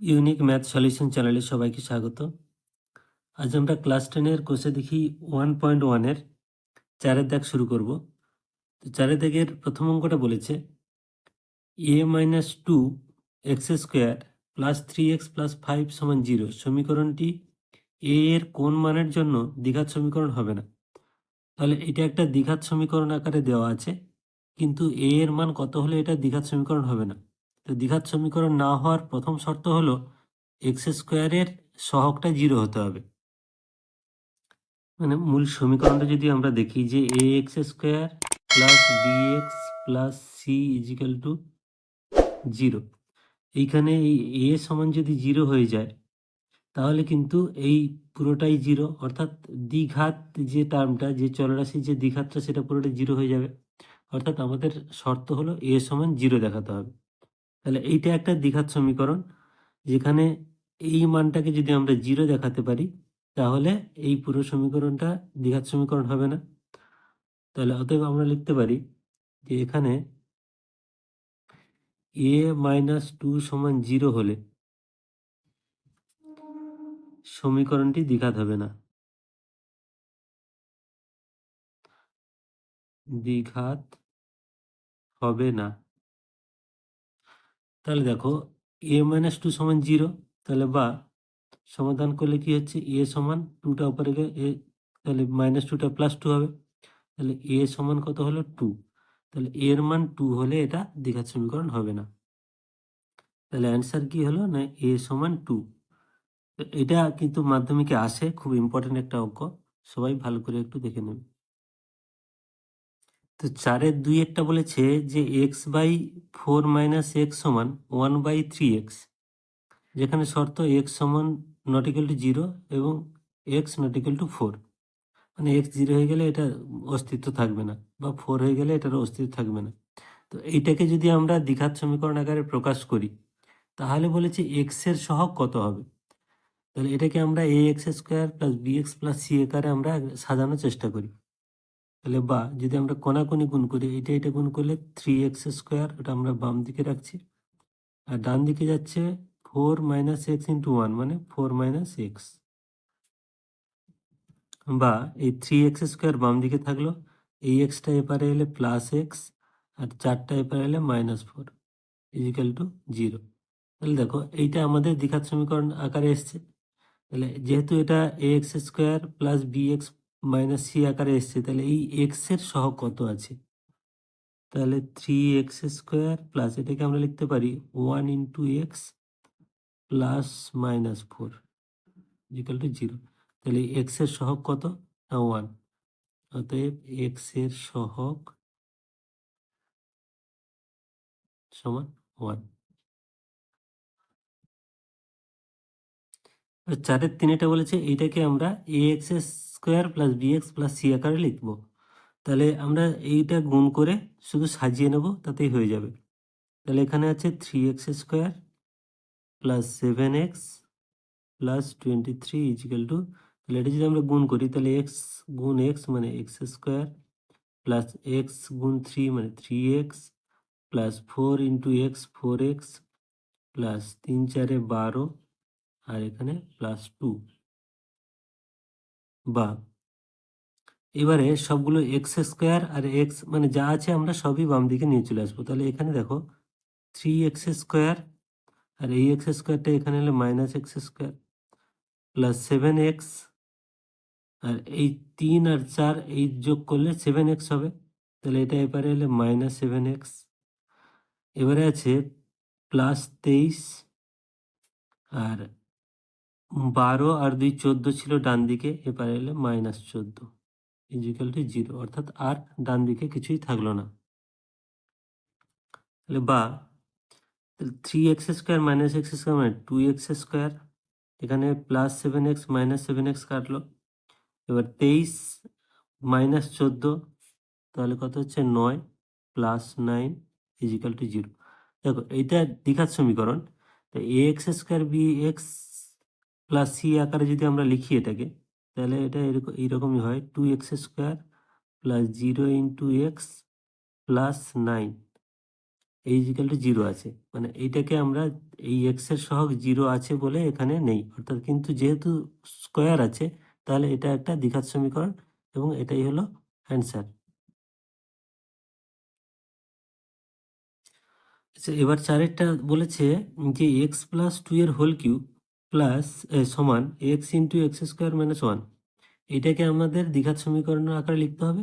Unique math solution চ্যানেলে সবাইকে স্বাগত। আজ আমরা ক্লাস টেনের কোর্সে দেখি ওয়ান পয়েন্ট ওয়ানের চারের দাগ শুরু করব। তো চারের দাগের প্রথম অঙ্কটা বলেছে, a minus two x square plus three x plus five সমান জিরো। সমীকরণটি এ এর কোন মানের জন্য দ্বিঘাত সমীকরণ হবে না? তাহলে এটা একটা দ্বিঘাত সমীকরণ আকারে দেওয়া আছে, কিন্তু এ এর মান কত হলে এটা দ্বিঘাত সমীকরণ হবে না? দ্বিঘাত সমীকরণ না হওয়ার প্রথম শর্ত হলো এক্স স্কোয়ারের সহগটা জিরো হতে হবে। মানে মূল সমীকরণটা যদি আমরা দেখি যে a x square plus b x plus c equal to zero এইখানে এই এ সমান যদি জিরো হয়ে যায়, তাহলে কিন্তু এই পুরোটাই জিরো অর্থাৎ দ্বিঘাত যে টার্মটা যে চলরাশির যে দ্বিঘাতটা, সেটা পুরোটা জিরো হয়ে যাবে। অর্থাৎ আমাদের শর্ত হলো এ সমান জিরো দেখাতে হবে। তাহলে এইটা একটা দ্বিঘাত সমীকরণ, যেখানে এই মানটাকে যদি আমরা জিরো দেখাতে পারি, তাহলে এই পুরো সমীকরণটা দ্বিঘাত সমীকরণ হবে না। তাহলে অতএব আমরা লিখতে পারি যে এখানে এ মাইনাস টু সমান জিরো হলে সমীকরণটি দ্বিঘাত হবে না। দ্বিঘাত হবে না। তাহলে দেখো এ মাইনাস টু সমান জিরো তাহলে বা সমাধান করলে কি হচ্ছে? এ সমান টুটা উপরে গিয়ে এ তাহলে মাইনাস টুটা প্লাস টু হবে। তাহলে এ সমান কত হলো? টু তাহলে এর মান টু হলে এটা দ্বিঘাত সমীকরণ হবে না। তাহলে অ্যান্সার কি হলো? না এ সমান টু এটা কিন্তু মাধ্যমিকে আসে, খুব ইম্পর্টেন্ট একটা অঙ্ক। সবাই ভালো করে একটু দেখে নেবে। তো চারের দুই একটা বলেছে যে x by four minus x সমান ওয়ান বাই থ্রি এক্স, যেখানে শর্ত এক্স সমান নট টু জিরো এবং এক্স নট টু ফোর মানে এক্স জিরো হয়ে গেলে এটা অস্তিত্ব থাকবে না বা ফোর হয়ে গেলে এটার অস্তিত্ব থাকবে না। তো এইটাকে যদি আমরা দ্বিঘাত সমীকরণ আকারে প্রকাশ করি, তাহলে বলেছে এক্সের সহগ কত হবে? তাহলে এটাকে আমরা a x square plus b x plus c আকারে আমরা সাজানোর চেষ্টা করি। তাহলে বা, যদি আমরা কোনাকুনি গুণ করি এটা এটা গুণ করলে থ্রি এক্স স্কোয়ার ওটা আমরা বাম দিকে রাখছি। আর ডান দিকে যাচ্ছে four minus x into one মানে ফোর মাইনাস এক্স বা, এই থ্রি এক্স স্কোয়ার বাম দিকে থাকল, এই এক্সটা এপারে এলে প্লাস এক্স আর চারটা এপারে এলে minus four equal to zero তাহলে দেখো, এইটা আমাদের দ্বিঘাত সমীকরণ আকারে এসছে। তাহলে যেহেতু এটা a x square plus b x minus c আকারে এসছে, তাহলে এই এক্সের সহ কত আছে? তাহলে থ্রি এক্স স্কোয়ার প্লাস এটাকে আমরা লিখতে পারি one into x plus minus four equal to zero তাহলে এক্সের সহগ কত? না ওয়ান অতএব এক্সের সহগ সমান ওয়ান চারের তিনেটা বলেছে, এইটাকে আমরা a x square plus b x plus c আকারে লিখব। তাহলে আমরা এইটা গুণ করে শুধু সাজিয়ে নেব, তাতেই হয়ে যাবে। তাহলে এখানে আছে three x square plus seven x plus twenty three equal to তাহলে এটা যদি আমরা গুণ করি, তাহলে এক্স গুণ এক্স মানে এক্স স্কোয়ার প্লাস এক্স গুণ থ্রি মানে three x plus four into x four x plus তিন চারে বারো আর এখানে প্লাস টু বা এবারে সবগুলো এক্স স্কোয়ার আর এক্স মানে যা আছে আমরা সবই বাম দিকে নিয়ে চলে আসব। তাহলে এখানে দেখো থ্রি এক্স স্কোয়ার আর এই এক্স স্কোয়ারটা এখানে হলে minus x square plus seven x আর এই তিন আর চার এই যোগ করলে সেভেন এক্স হবে। তাহলে এটা এবারে হলে মাইনাস সেভেন এক্স এবারে আছে প্লাস তেইশ আর বারো আর দুই চোদ্দ ছিল ডান দিকে, এবারে এলে মাইনাস চোদ্দ। ইজিক্যাল টু জিরো অর্থাৎ আর ডান দিকে কিছুই থাকল না। তাহলে বা three x square minus x square মানে টু এক্স স্কোয়ার এখানে plus seven x minus seven x কাটলো। এবার তেইশ মাইনাস চোদ্দ, তাহলে কত হচ্ছে নয় plus nine equal to zero দেখো, এইটা দ্বিঘাত সমীকরণ, তো a x square b x plus c আকারে যদি আমরা লিখি এটাকে তাহলে এটা এরকম এইরকমই হয় two x square plus zero into x plus nine এই ইজিক্যাল টু জিরো আছে। মানে এইটাকে আমরা এই এক্সের সহগ জিরো আছে বলে এখানে নেই। অর্থাৎ কিন্তু যেহেতু স্কোয়ার আছে, তাহলে এটা একটা দ্বিঘাত সমীকরণ এবং এটাই হলো অ্যান্সার আচ্ছা এবার চারেরটা বলেছে যে এক্স প্লাস টু এর হোল কিউ প্লাস সমান x into x square minus one এটাকে আমাদের দ্বিঘাত সমীকরণের আকারে লিখতে হবে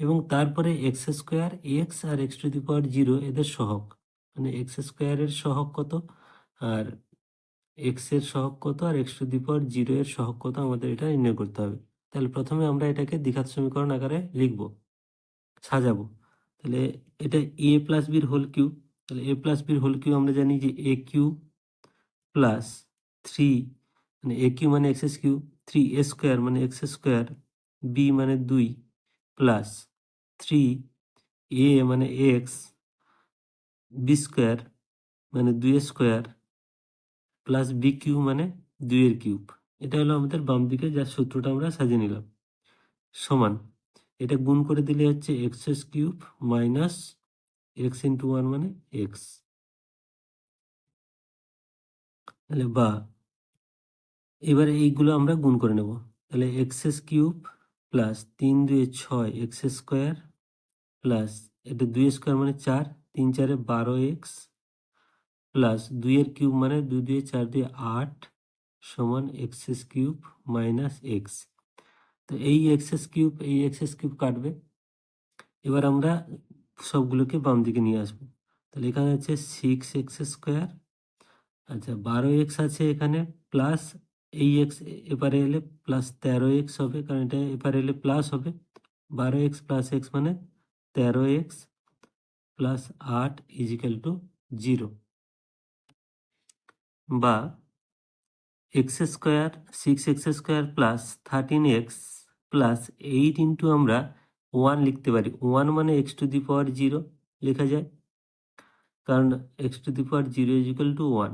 এবং তারপরে x square x R x to the power zero এদের সহক মানে এক্স স্কোয়ারের সহক কত? আর এক্সের সহগ কত? আর x to the power zero এর সহগ কত? আমাদের এটা নির্ণয় করতে হবে। তাহলে প্রথমে আমরা এটাকে দ্বিঘাত সমীকরণ আকারে লিখব, সাজাবো। তাহলে এটা এ প্লাস বির হোল কিউ তাহলে এ প্লাস বির হোল কিউ আমরা জানি যে এ কিউ প্লাস থ্রি মানে এ কিউ মানে x S cube three a square মানে এক্স স্কোয়ার বি মানে দুই প্লাস থ্রি এ মানে এক্স বি স্কোয়ার মানে দুই স্কোয়ার প্লাস বি কিউ মানে দুইয়ের কিউব এটা হলো আমাদের বাম দিকে যার সূত্রটা আমরা সাজিয়ে নিলাম। সমান, এটা গুণ করে দিলে হচ্ছে x S cube minus x into one মানে এক্স তাহলে বা এবারে এইগুলো আমরা গুণ করে নেব। তাহলে এক্স এস কিউব প্লাস তিন দুয়ে ছয় এক্স স্কোয়ার প্লাস এটা দুই স্কোয়ার মানে চার, তিন চারে বারো এক্স প্লাস দুইয়ের কিউব মানে দুই দুয়ে চার দুয়ে আট সমান x S cube minus x তো এই এক্স এস কিউব, এই এক্স এস কিউব কাটবে। এবার আমরা সবগুলোকে বাম দিকে নিয়ে আসব। তাহলে এখানে আছে সিক্স এক্স স্কোয়ার আচ্ছা বারো এক্স আছে এখানে প্লাস এই এক্স এপারে এলে প্লাস তেরো এক্স হবে, কারণ এটা এপারে এলে প্লাস হবে। বারো এক্স প্লাস এক্স মানে তেরো এক্স প্লাস আট ইজিক্যাল টু জিরো বা x square six x square plus thirteen x plus eight into আমরা ওয়ান লিখতে পারি। ওয়ান মানে x to the power zero লেখা যায়। কারণ x to the power zero equal to one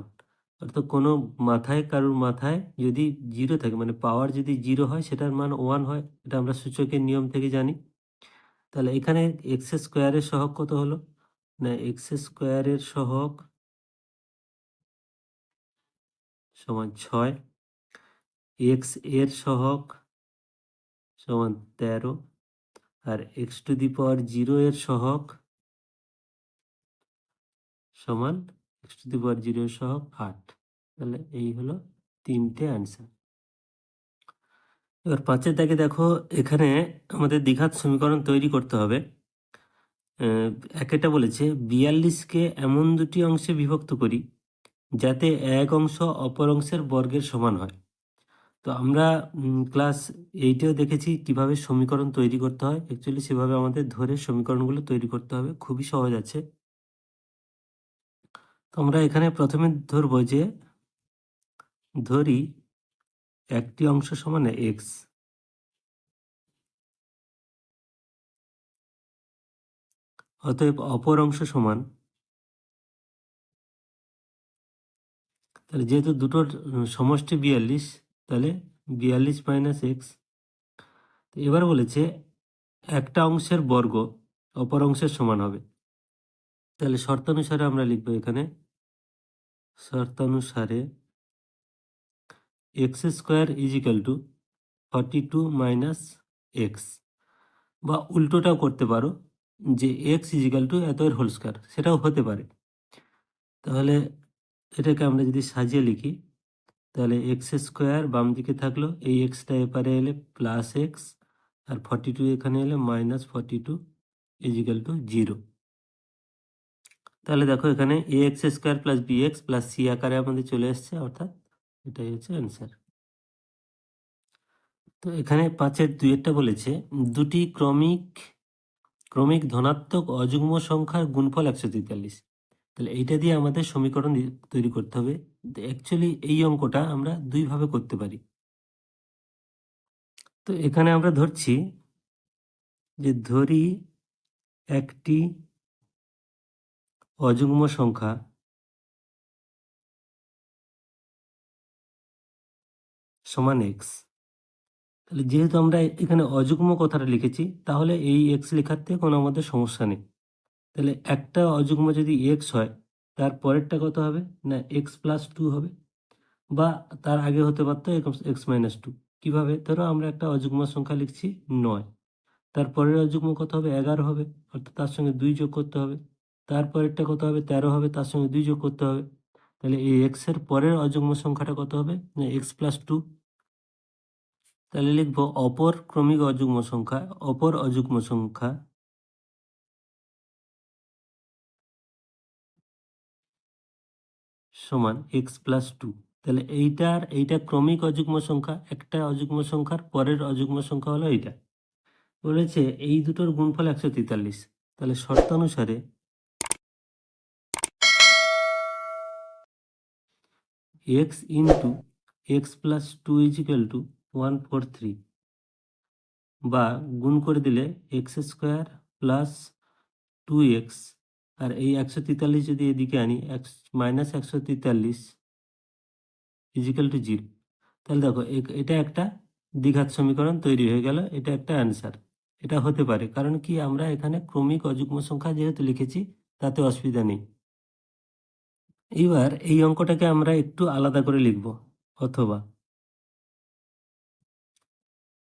অর্থাৎ কোনো মাথায় কারোর মাথায় যদি জিরো থাকে মানে পাওয়ার যদি জিরো হয়, সেটার মান ওয়ান হয়, এটা আমরা সূচকের নিয়ম থেকে জানি। তাহলে এখানে এক্স স্কোয়ারের সহগ কত হলো? না এক্স স্কোয়ারের সহগ সমান ছয় এক্সের সহগ সমান তেরো, আর x to the power zero এর সহগ সমান x to the power zero সহগ আট তাহলে এই হলো তিনটে অ্যান্সার এবার পাঁচের দাগে দেখো, এখানে আমাদের দ্বিঘাত সমীকরণ তৈরি করতে হবে। একেটা বলেছে, বিয়াল্লিশকে এমন দুটি অংশে বিভক্ত করি, যাতে এক অংশ অপর অংশের বর্গের সমান হয়। তো আমরা ক্লাস এইটেও দেখেছি কীভাবে সমীকরণ তৈরি করতে হয়। অ্যাকচুয়ালি সেভাবে আমাদের ধরে সমীকরণগুলো তৈরি করতে হবে। খুবই সহজ আছে। আমরা এখানে প্রথমে ধরবো যে ধরি একটি অংশ সমান এক্স অতএব অপর অংশ সমান, তাহলে যেহেতু দুটোর সমষ্টি বিয়াল্লিশ, তাহলে বিয়াল্লিশ মাইনাস এক্স এবার বলেছে একটা অংশের বর্গ অপর অংশের সমান হবে। তাহলে শর্তানুসারে আমরা লিখব এখানে শর্তানুসারে x square equal to forty two minus x. বা উল্টোটাও করতে পারো যে এক্স ইজিক্যাল টু এত এর হোল স্কোয়ার, সেটাও হতে পারে। তাহলে এটাকে আমরা যদি সাজিয়ে লিখি, তাহলে এক্স স্কোয়ার বাম দিকে থাকল, এই এক্সটা এপারে এলে প্লাস এক্স, আর ফর্টি টু এখানে এলে minus forty two equal to zero. তাহলে দেখো এখানে a x square plus b x plus c আকারে আমাদের চলে এসছে, অর্থাৎ এটাই হচ্ছে অ্যান্সার তো এখানে পাঁচের দুইয়েরটা বলেছে, দুটি ক্রমিক ক্রমিক ধনাত্মক অযুগ্ম সংখ্যার গুণফল একশো তেতাল্লিশ। তাহলে এইটা দিয়ে আমাদের সমীকরণ তৈরি করতে হবে। অ্যাকচুয়ালি এই অঙ্কটা আমরা দুইভাবে করতে পারি। তো এখানে আমরা ধরছি যে ধরি একটি অযুগ্ম সংখ্যা সমান এক্স তাহলে যেহেতু আমরা এখানে অযুগ্ম কথাটা লিখেছি, তাহলে এই এক্স লেখাতে কোনো আমাদের সমস্যা নেই। তাহলে একটা অযুগ্ম যদি এক্স হয়, তার পরেরটা কত হবে? না এক্স প্লাস টু হবে। বা তার আগে হতে পারতো এক্স মাইনাস টু কীভাবে? ধরো আমরা একটা অযুগ্ম সংখ্যা লিখছি নয়। তারপরের অযুগ্ম কত হবে? এগারো হবে। অর্থাৎ তার সঙ্গে দুই যোগ করতে হবে। তারপরেরটা কত হবে? তেরো হবে, তার সঙ্গে দুই যোগ করতে হবে। তাহলে এই এক্সের পরের অযুগ্ম সংখ্যাটা কত হবে? না এক্স প্লাস টু তাহলে লিখব অপর ক্রমিক অযুগ্ম সংখ্যা, অপর অযুগ্ম সংখ্যা সমান এক্স প্লাস টু তাহলে এইটার, এইটা ক্রমিক অযুগ্ম সংখ্যা, একটা অযুগ্ম সংখ্যার পরের অযুগ্ম সংখ্যা হলো এইটা। বলেছে এই দুটোর গুণফল একশো তেতাল্লিশ। তাহলে শর্তানুসারে x into x plus two equal to one four three বা গুণ করে দিলে x square plus two x আর এই একশো তেতাল্লিশ যদি এদিকে আনি এক্স মাইনাস একশো তেতাল্লিশ ইজিক্যাল টু জিরো তাহলে দেখো এটা একটা দ্বিঘাত সমীকরণ তৈরি হয়ে গেল, এটা একটা অ্যান্সার এটা হতে পারে, কারণ কি আমরা এখানে ক্রমিক অযুগ্ম সংখ্যা যেহেতু লিখেছি, তাতে অসুবিধা নেই। এবার এই অঙ্কটাকে আমরা একটু আলাদা করে লিখব, অথবা।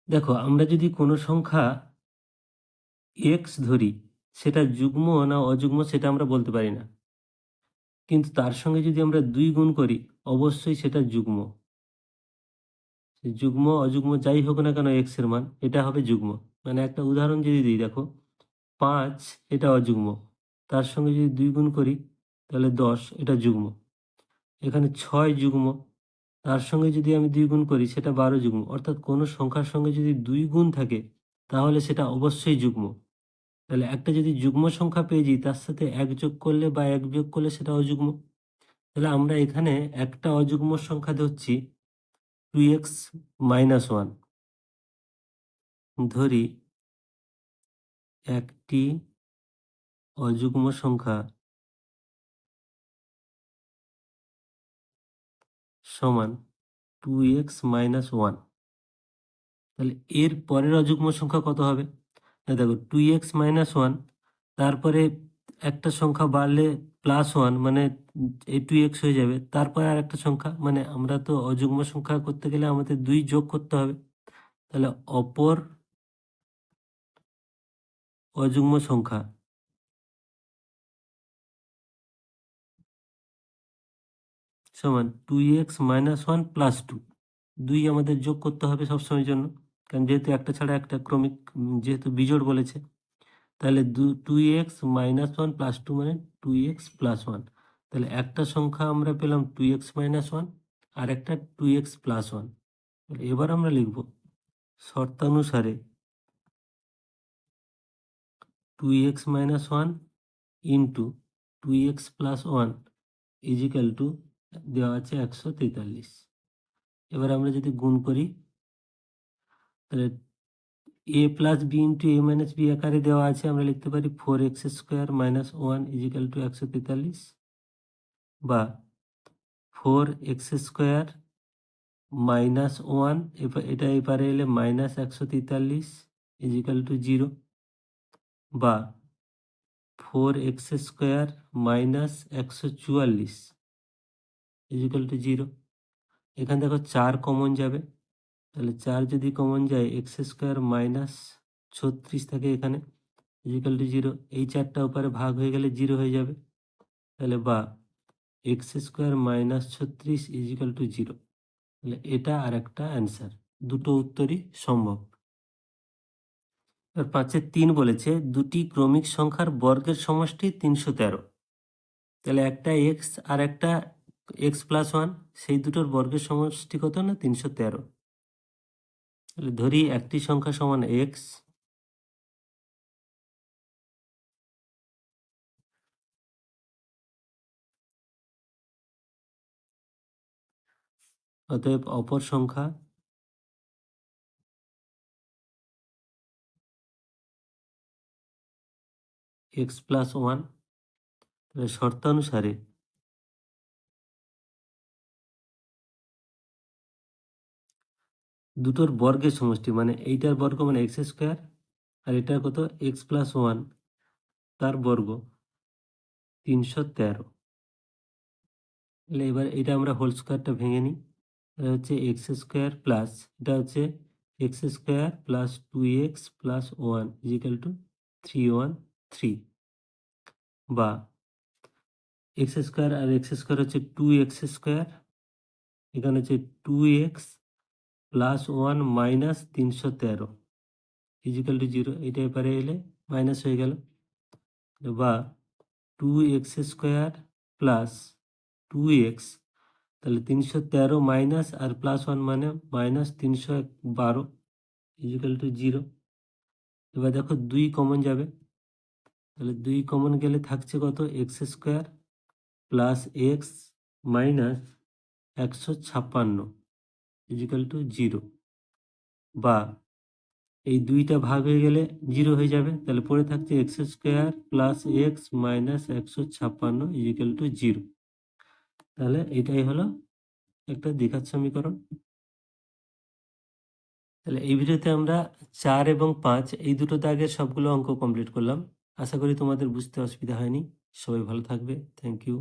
দেখো, আমরা যদি কোনো সংখ্যা এক্স ধরি, সেটা যুগ্ম না অযুগ্ম সেটা আমরা বলতে পারি না। কিন্তু তার সঙ্গে যদি আমরা দুই গুণ করি, অবশ্যই সেটা যুগ্ম। যুগ্ম, অযুগ্ম যাই হোক না কেন এক্সের মান, এটা হবে যুগ্ম। মানে একটা উদাহরণ যদি দিই, দেখো, পাঁচ এটা অযুগ্ম। তার সঙ্গে যদি দুই গুণ করি তাহলে দশ, এটা যুগ্ম। এখানে ছয় যুগ্ম, তার সঙ্গে যদি আমি দুই গুণ করি, সেটা বারো যুগ্ম। অর্থাৎ কোনো সংখ্যার সঙ্গে যদি দুই গুণ থাকে, তাহলে সেটা অবশ্যই যুগ্ম। তাহলে একটা যদি যুগ্ম সংখ্যা পেয়ে যাই, তার সাথে এক যোগ করলে বা এক বিয়োগ করলে সেটা অযুগ্ম তাহলে আমরা এখানে একটা অযুগ্ম সংখ্যা ধরছি টু এক্স মাইনাস ওয়ান ধরি, একটি অযুগ্ম সংখ্যা সমান টু এক্স মাইনাস ওয়ান তাহলে এর পরের অযুগ্ম সংখ্যা কত হবে? দেখো টু এক্স মাইনাস ওয়ান তারপরে একটা সংখ্যা বাড়লে প্লাস ওয়ান মানে এই টু এক্স হয়ে যাবে। তারপরে আর একটা সংখ্যা মানে আমরা তো অযুগ্ম সংখ্যা করতে গেলে আমাদের দুই যোগ করতে হবে। তাহলে অপর অযুগ্ম সংখ্যা সমান two x minus one plus two. দুই আমাদের যোগ করতে হবে সবসময়ের জন্য, কারণ যেহেতু একটা ছাড়া একটা ক্রমিক যেহেতু বিজোড় বলেছে, তাহলে দু two x minus one plus two মানে টু এক্স প্লাস ওয়ান। তাহলে একটা সংখ্যা আমরা পেলাম টু এক্স মাইনাস ওয়ান, আর একটা টু এক্স প্লাস ওয়ান। এবার আমরা লিখব, শর্তানুসারে two x minus one into two x plus one equal to দেওয়া আছে একশো তেতাল্লিশ। এবার আমরা যদি গুণ করি, তাহলে a plus b into a minus b আকারে দেওয়া আছে, আমরা লিখতে পারি four x square minus one equal to একশো তেতাল্লিশ বা four x square minus one এটা এপারে এলে মাইনাস একশো তেতাল্লিশ ইজিক্যাল টু জিরো বা ফোর এক্স স্কোয়ার মাইনাস একশো চুয়াল্লিশ। ইজিক্যাল টু জিরো এখানে দেখো চার কমন যাবে। তাহলে চার যদি কমন যায় এক্স স্কোয়ার মাইনাস ছত্রিশ থাকে এখানে ইজিক্যাল টু জিরো এই চারটা উপরে ভাগ হয়ে গেলে জিরো হয়ে যাবে। তাহলে বা এক্স স্কোয়ার মাইনাস ছত্রিশ ইজিক্যাল টু জিরো তাহলে এটা আর একটা অ্যান্সার দুটো উত্তরই সম্ভব। এবার পাঁচের তিন বলেছে, দুটি ক্রমিক সংখ্যার বর্গের সমষ্টি তিনশো তেরো। তাহলে একটা এক্স আর একটা এক্স প্লাস ওয়ান সেই দুটোর বর্গের সমষ্টি কত না তিনশো তেরো? ধরি একটি সংখ্যা সমান এক্স অতএব অপর সংখ্যা এক্স প্লাস ওয়ান শর্তানুসারে দুটোর বর্গের সমষ্টি মানে এইটার বর্গ মানে এক্স স্কোয়ার আর এটার কত? এক্স প্লাস ওয়ান তার বর্গ তিনশো তেরো। তাহলে এবার এটা আমরা হোল স্কোয়ারটা ভেঙে নিই। এটা হচ্ছে এক্স স্কোয়ার প্লাস এটা হচ্ছে x square plus two x plus one equal to three one three বা এক্স স্কোয়ার আর এক্স স্কোয়ার হচ্ছে টু এক্স স্কোয়ার এখানে হচ্ছে two x plus one minus তিনশো তেরো। ইজিক্যাল টু জিরো এটা এবারে এলে মাইনাস হয়ে গেল। বা two x square plus two x তাহলে তিনশো তেরো মাইনাস আর প্লাস ওয়ান মানে মাইনাস তিনশো বারো ইজিক্যাল টু জিরো এবার দেখো দুই কমন যাবে। তাহলে দুই কমন গেলে থাকছে কত? X square plus x minus একশো ছাপ্পান্ন। Equal to zero. বা এই দুইটা ভাগ হয়ে গেলে জিরো হয়ে যাবে। তাহলে পড়ে থাকছে x square plus x minus একশো ছাপ্পান্ন ইজিক্যাল টু জিরো। তাহলে এটাই হলো একটা দ্বিঘাত সমীকরণ। তাহলে এই ভিডিওতে আমরা চার এবং পাঁচ এই দুটো দাগের সবগুলো অঙ্ক কমপ্লিট করলাম। আশা করি তোমাদের বুঝতে অসুবিধা হয়নি। সবাই ভালো থাকবে। Thank you